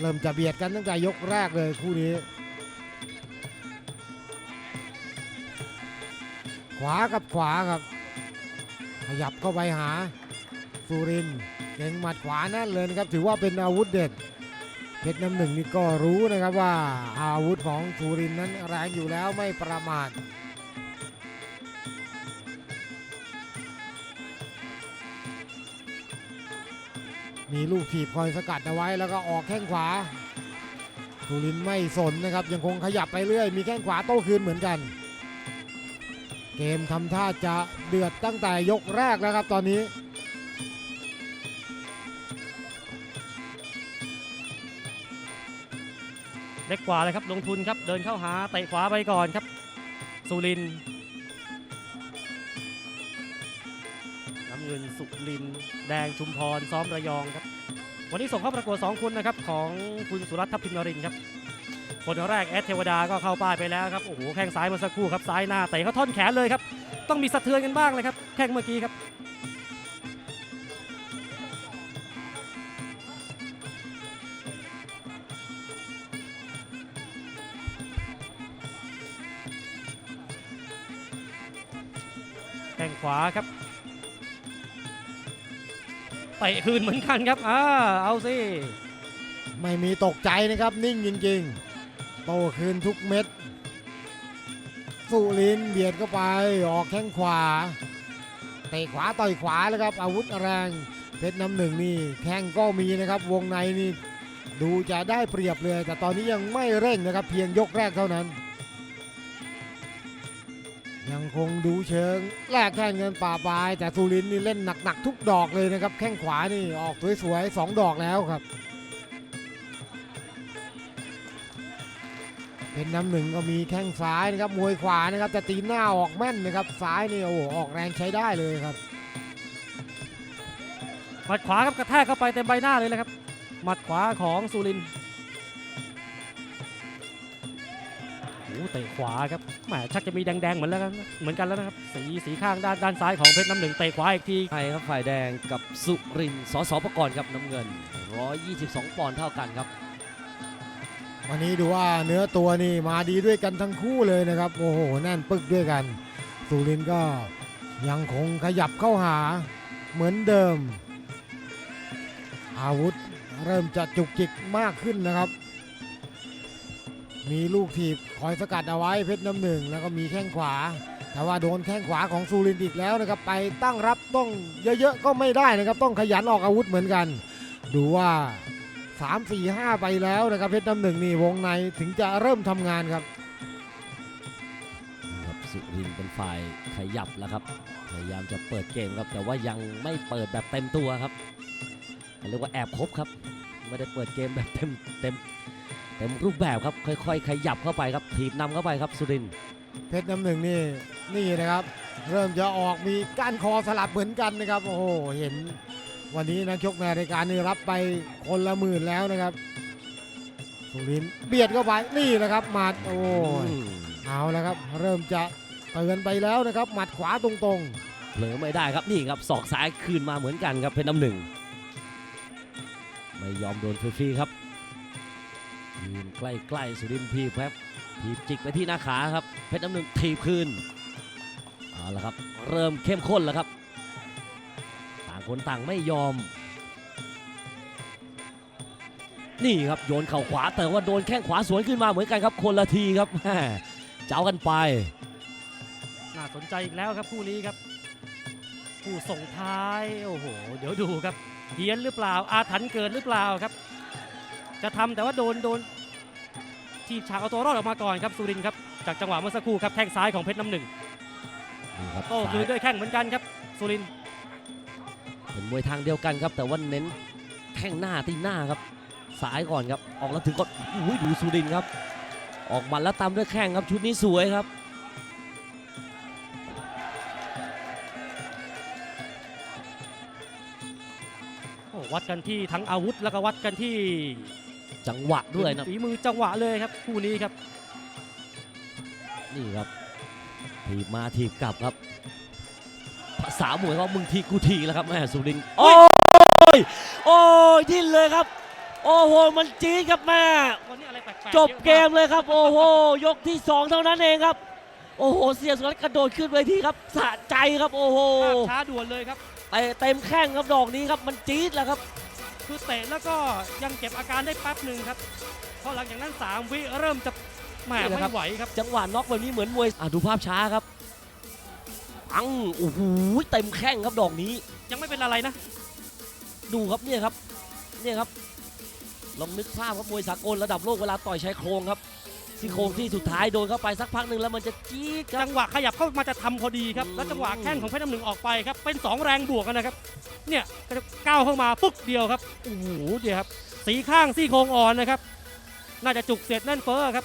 เริ่มจะเบียดกันตั้งแต่ยกแรกเลยคู่นี้ ขวากับขวาครับ ขยับเข้าไปหาสุรินเก่งหมัดขวานั่นเลยนะครับถือว่าเป็นอาวุธเด็ดเพชรน้ำหนึ่งนี่ก็รู้นะครับว่าอาวุธของสุรินนั้นแรงอยู่แล้วไม่ประมาท มีลูกถีบคอยสกัดเอาไว้แล้วก็ออกแข้งขวาสุรินไม่สนนะครับ ยังคงขยับไปเรื่อย มีแข้งขวาโต้คืนเหมือนกัน เกมทำท่าจะเดือดตั้งแต่ยกแรกแล้วครับตอนนี้เล็กกว่าเลยครับลงทุนครับเดินเข้าหาเตะขวาไปก่อนครับสุริน น้ำเงินสุริน แดงชุมพร ซ้อมระยองครับ วันนี้ส่งเข้าประกวด2คนนะครับของคุณสุรัตน์ทัพพิมนรินครับ คนแรกแอดเทวดาก็เข้าป้ายไปแล้วครับ โอ้โห แข้งซ้ายมื่อสักครู่ครับ ซ้ายหน้าเตะเขาท่อนแขนเลยครับ ต้องมีสะเทือนกันบ้างเลยครับ แข้งเมื่อกี้ครับแข้งขวาครับ เตะคืนเหมือนกันครับอ่าเอาสิไม่มีตกใจนะครับนิ่งจริงๆ โตคืนทุกเม็ด สุรินเบียดเข้าไปออกแข้งขวาเตะขวาต่อยขวาแล้วครับ อาวุธแรงเพชรน้ำหนึ่งนี่แข้งก็มีนะครับ วงในนี่ดูจะได้เปรียบเลย แต่ตอนนี้ยังไม่เร่งนะครับ เพียงยกแรกเท่านั้น ยังคงดูเชิงแลกแข้งเงินป่าปลาย แต่สุรินนี่เล่นหนักๆทุกดอกเลยนะครับ แข้งขวานี่ออกสวยๆสองดอกแล้วครับ เป็นน้ำหนึ่งก็มีแข้งซ้ายนะครับมวยขวานะครับจะตีหน้าออกแม่นนะครับซ้ายนี่โอ้โหออกแรงใช้ได้เลยครับหมัดขวาครับกระแทกเข้าไปเต็มใบหน้าเลยนะครับหมัดขวาของสุรินทร์ เตะขวาครับแหมชักจะมีแดงๆเหมือนแล้วกันนะเหมือนกันแล้วนะครับ สีสีข้างด้านด้านซ้ายของเพชรน้ำหนึ่งเตะขวาอีกทีไทยครับฝ่ายแดงกับสุรินทร์สสประกรณ์ครับน้ำเงิน 122 ปอนด์เท่ากันครับ วันนี้ดูว่าเนื้อตัวนี่มาดีด้วยกันทั้งคู่เลยนะครับ โอ้โหแน่นปึกด้วยกัน สุรินทร์ก็ยังคงขยับเข้าหาเหมือนเดิม อาวุธเริ่มจะจุกจิกมากขึ้นนะครับ มีลูกถีบคอยสกัดเอาไว้เพชรน้ำหนึ่งแล้วก็มีแข้งขวา แต่ว่าโดนแข้งขวาของสุรินอีกแล้วนะครับ ไปตั้งรับต้องเยอะๆก็ไม่ได้นะครับ ต้องขยันออกอาวุธเหมือนกัน ดูว่า 3 4 5 ไปแล้วนะครับเพชรน้ำหนึ่งนี่วงในถึงจะเริ่มทำงานครับครับสุรินเป็นฝ่ายขยับแล้วครับ พยายามจะเปิดเกมครับ แต่ว่ายังไม่เปิดแบบเต็มตัวครับเรียกว่าแอบครบครับ ไม่ได้เปิดเกมแบบเต็มเต็ม เต็มรูปแบบครับค่อยๆ ขยับเข้าไปครับถีบนำเข้าไปครับสุรินทร์เพชรน้ำหนึ่งนี่นี่นะครับ เริ่มจะออกมีก้านคอสลับเหมือนกันนะครับโอ้โหเห็น วันนี้นักชกในรายการนี่รับไปคนละหมื่นแล้วนะครับ สุรินทร์เบียดเข้าไปนี่แหละครับหมัดโอ้ยอืมเอาแล้วครับ เริ่มจะเตือนไปแล้วนะครับหมัดขวาตรงเผลอไม่ได้ครับนี่ครับศอกซ้ายคืนมาเหมือนกันครับเพชรน้ำหนึ่งไม่ยอมโดนฟรีๆครับ ยืนใกล้ๆสุรินทีครับทีบจิกไปที่หน้าขาครับ เพชรน้ำหนึ่งทีบคืนเอาละครับ เริ่มเข้มข้นแล้วครับ ต่างคนต่างไม่ยอม นี่ครับโยนเข่าขวาแต่ว่าโดนแข้งขวาสวนขึ้นมาเหมือนกันครับคนละทีครับเจ้ากันไป น่าสนใจอีกแล้วครับคู่นี้ครับคู่ส่งท้ายโอ้โหเดี๋ยวดูครับเฮียนหรือเปล่าอาถรรพ์เกิดหรือเปล่าครับ จะทำแต่ว่าโดนโดน ทีบฉากเอาตัวรอดออกมาก่อนครับสุรินทร์ครับจากจังหวะเมื่อสักครู่ครับแข้งซ้ายของเพชรน้ำหนึ่งนี่ครับโต้คืนด้วยแข้งเหมือนกันครับสุรินทร์เป็นมวยทางเดียวกันครับ แต่ว่าเน้นแข้งหน้าตีหน้าครับซ้ายก่อนครับออกแล้วถึงก็อุ้ยดูสุรินทร์ครับ ออกหมัดแล้วตามด้วยแข้งครับชุดนี้สวยครับโอ้วัดกันที่ทั้งอาวุธแล้วก็วัดกันที่ จังหวะด้วยนะฝีมือจังหวะเลยครับคู่นี้ครับ นี่ครับถีบมาถีบกลับครับภาษามวยเขามึงทีกูทีแล้วครับแม่สุรินทร์โอ้ยโอ้ยดิ้นเลยครับ โอ้โหมันจี๊ดครับแม่วันนี้อะไรแปลกๆจบเกมยอะเลยครับ โอ้โหยกที่2เท่านั้นเองครับโอ้โห เสียสุรัตน์กระโดดขึ้นเวทีครับสะใจครับ โอ้โหมากภาพช้าด่วนเลยครับเตะเต็มแข้งครับดอกนี้ครับ มันจี๊ดแล้วครับ คือเตะแล้วก็ยังเก็บอาการได้แป๊บหนึ่งครับพอหลังจากนั้น 3 วิเริ่มจะแหมนี่แหละครัไม่บไหวครับ จังหวะน็อกแบบนี้เหมือนมวยอะดูภาพช้าครับปังโอ้โหเต็มแข้งครับดอกนี้ ยังไม่เป็นอะไรนะ ดูครับเนี่ยครับเนี่ยครับลองนึกภาพครับมวยสากลระดับโลกเวลาต่อยชายโครงครับ ซี่โครงที่สุดท้ายโดนเข้าไปสักพักหนึ่งแล้วมันจะจี๊ดครับ จังหวะขยับเข้ามาจะทำพอดีครับอืมแล้วจังหวะแข้งของเพชรน้ำหนึ่งออกไปครับ เป็น2แรงบวกกันนะครับ เนี่ยก็จะก้าวเข้ามาปุ๊บเดียวครับ โอ้โหเดียวครับ สีข้างซี่โครงอ่อนนะครับ น่าจะจุกเสียดแน่นเฟ้อครับ